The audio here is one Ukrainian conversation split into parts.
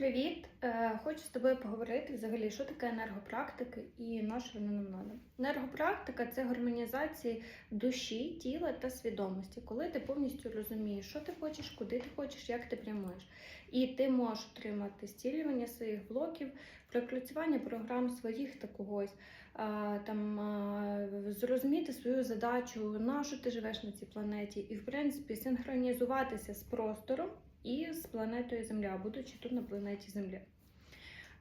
Привіт! Е, Хочу з тобою поговорити взагалі, що таке енергопрактики і на що нам надо. Енергопрактика це гармонізація душі, тіла та свідомості, коли ти повністю розумієш, що ти хочеш, куди ти хочеш, як ти прямуєш. І ти можеш отримати зцілювання своїх блоків, пропрацювання програм своїх та когось, там, зрозуміти свою задачу, на що ти живеш на цій планеті, і, в принципі, синхронізуватися з простором і з планетою Земля, будучи тут на планеті Земля.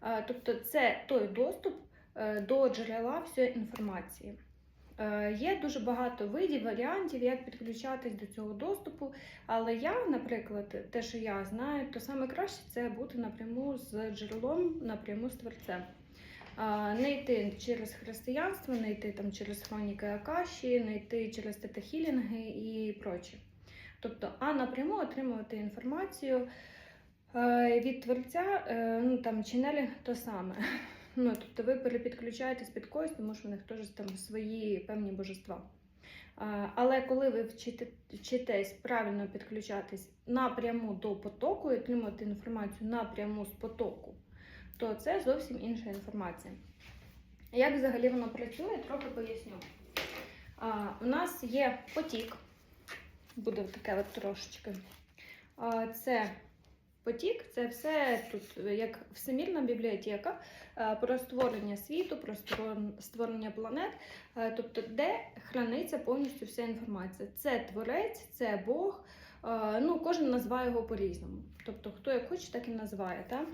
Е, Тобто це той доступ е, до джерела всієї інформації. Е, Є дуже багато видів, варіантів, як підключатись до цього доступу. Але я, наприклад, те, що я знаю, то саме краще це бути напряму з джерелом, напряму з творцем. Не йти через християнство, не йти там через хроніки Акаші, не йти через тетахілінги і проче. Тобто, а напряму отримувати інформацію е, від творця, е, ну там ченелінг то саме. Ну, тобто ви перепідключаєтесь під когось, тому що в них теж там свої певні божества. Але коли ви вчите, вчитесь правильно підключатись напряму до потоку і отримувати інформацію напряму з потоку, то це зовсім інша інформація. Як взагалі воно працює, трохи поясню. У нас є потік, буде таке от трошечки. Це потік, це все тут як всемірна бібліотека е, про створення світу, про створення планет, е, тобто де храниться повністю вся інформація. Це творець, це Бог. е, Ну, кожен називає його по-різному. Тобто, хто як хоче, так і називає. Та?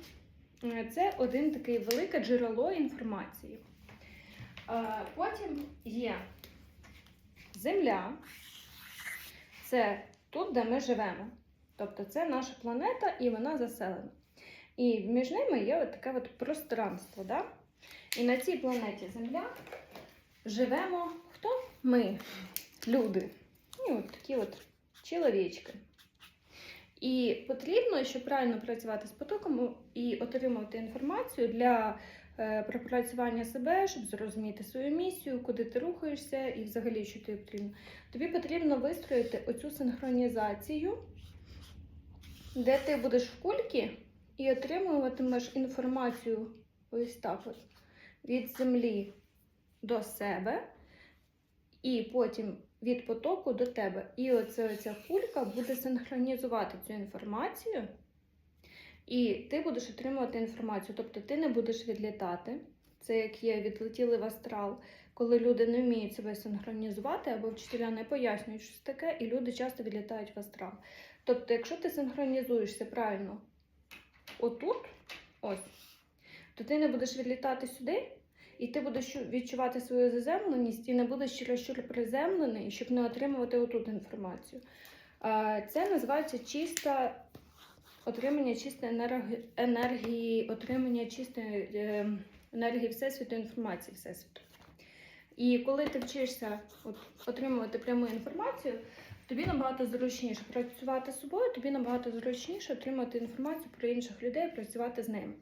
Е, Це один такий велике джерело інформації. Потім є Земля. Це тут, де ми живемо. Тобто це наша планета і вона заселена. І між ними є от таке от пространство. Да? І на цій планеті Земля живемо хто? Ми, люди. І от такі от чоловічки. І потрібно, щоб правильно працювати з потоком і отримувати інформацію для пропрацювання себе, щоб зрозуміти свою місію, куди ти рухаєшся і взагалі, що тобі потрібно. Тобі потрібно вистроїти оцю синхронізацію, де ти будеш в кульці і отримуватимеш інформацію ось так от, від землі до себе, і потім від потоку до тебе. І оця, оця кулька буде синхронізувати цю інформацію, і ти будеш отримувати інформацію. Тобто ти не будеш відлітати. Це як є відлетіли в астрал, коли люди не вміють себе синхронізувати або вчителя не пояснюють, що це таке, і люди часто відлітають в астрал. Тобто, якщо ти синхронізуєшся правильно отут, ось, то ти не будеш відлітати сюди, і ти будеш відчувати свою заземленість і не будеш чересчур приземлений, щоб не отримувати отут інформацію. Це називається чиста отримання чистої енергії, отримання чистої е, енергії Всесвіту, інформації Всесвіту. І коли ти вчишся от, отримувати пряму інформацію, тобі набагато зручніше працювати з собою, тобі набагато зручніше отримати інформацію про інших людей, працювати з ними.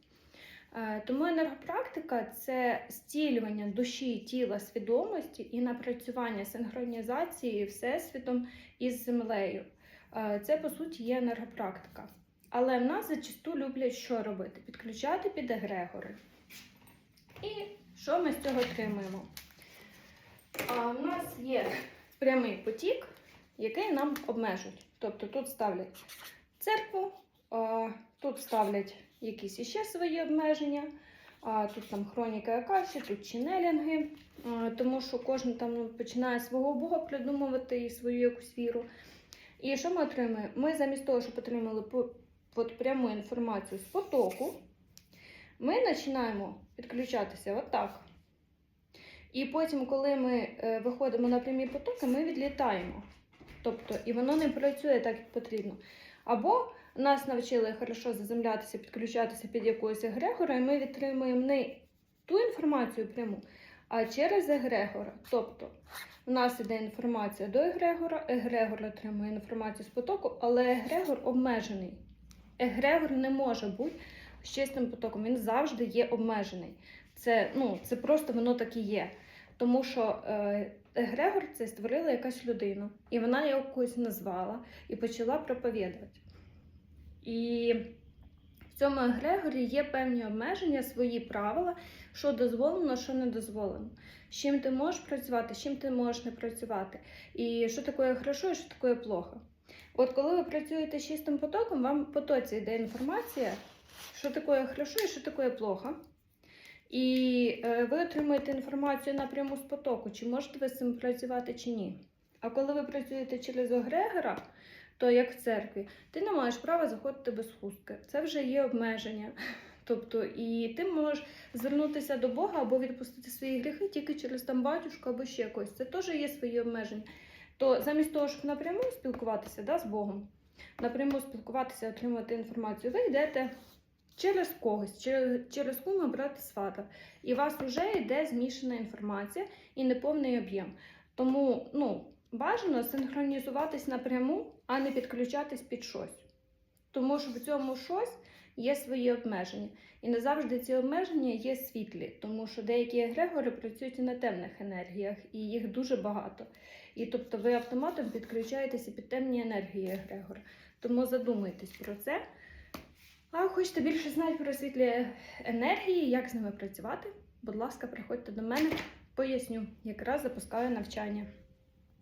Е, Тому енергопрактика це стілювання душі, тіла, свідомості і напрацювання синхронізації всесвітом із землею. Е, Це по суті є енергопрактика. Але в нас зачасту люблять що робити? Підключати під егрегори. І що ми з цього отримуємо? А, У нас є прямий потік, який нам обмежують. Тобто тут ставлять церкву, тут ставлять якісь іще свої обмеження, тут там хроніка Акаші, тут ченелінги, а, тому що кожен там ну, починає свого Бога придумувати і свою якусь віру. І що ми отримуємо? Ми замість того, щоб отримали от пряму інформацію з потоку, ми починаємо підключатися отак. І потім, коли ми е, виходимо на прямі потоки, ми відлітаємо. Тобто, і воно не працює так, як потрібно. Або нас навчили хорошо заземлятися, підключатися під якогось егрегора, і ми відтримуємо не ту інформацію пряму, а через егрегора. Тобто, у нас іде інформація до егрегора, егрегор отримує інформацію з потоку, але егрегор обмежений. Егрегор не може бути з чистим потоком, він завжди є обмежений. Це, ну, це просто воно так і є. Тому що е, Егрегор це створила якась людина, і вона його когось назвала і почала проповідувати. І В цьому егрегорі є певні обмеження, свої правила, що дозволено, що не дозволено. З чим ти можеш працювати, з чим ти можеш не працювати. І що таке хорошо, і що таке плохо. От коли ви працюєте з чистим потоком, вам в потоці йде інформація, що таке хорошо і що таке плохо. І е, ви отримуєте інформацію напряму з потоку, чи можете ви з цим працювати чи ні. А коли ви працюєте через Огрегора, то як в церкві, ти не маєш права заходити без хустки. Це вже є обмеження. Тобто, і ти можеш звернутися до Бога або відпустити свої гріхи тільки через там батюшку або ще когось. Це теж є свої обмеження. То замість того, щоб напряму спілкуватися да, з Богом, напряму спілкуватися, отримувати інформацію, ви йдете через когось, через, через кума брата свата. І у вас вже йде змішана інформація і неповний об'єм. Тому ну, бажано синхронізуватись напряму, а не підключатись під щось. Тому що в цьому щось є свої обмеження. І не завжди ці обмеження є світлі, тому що деякі егрегори працюють і на темних енергіях, і їх дуже багато. І тобто ви автоматом підключаєтеся під темні енергії Егрегор. Тому задумайтесь про це. А хочете більше знати про світлі енергії, як з ними працювати? Будь ласка, приходьте до мене, поясню, якраз запускаю навчання.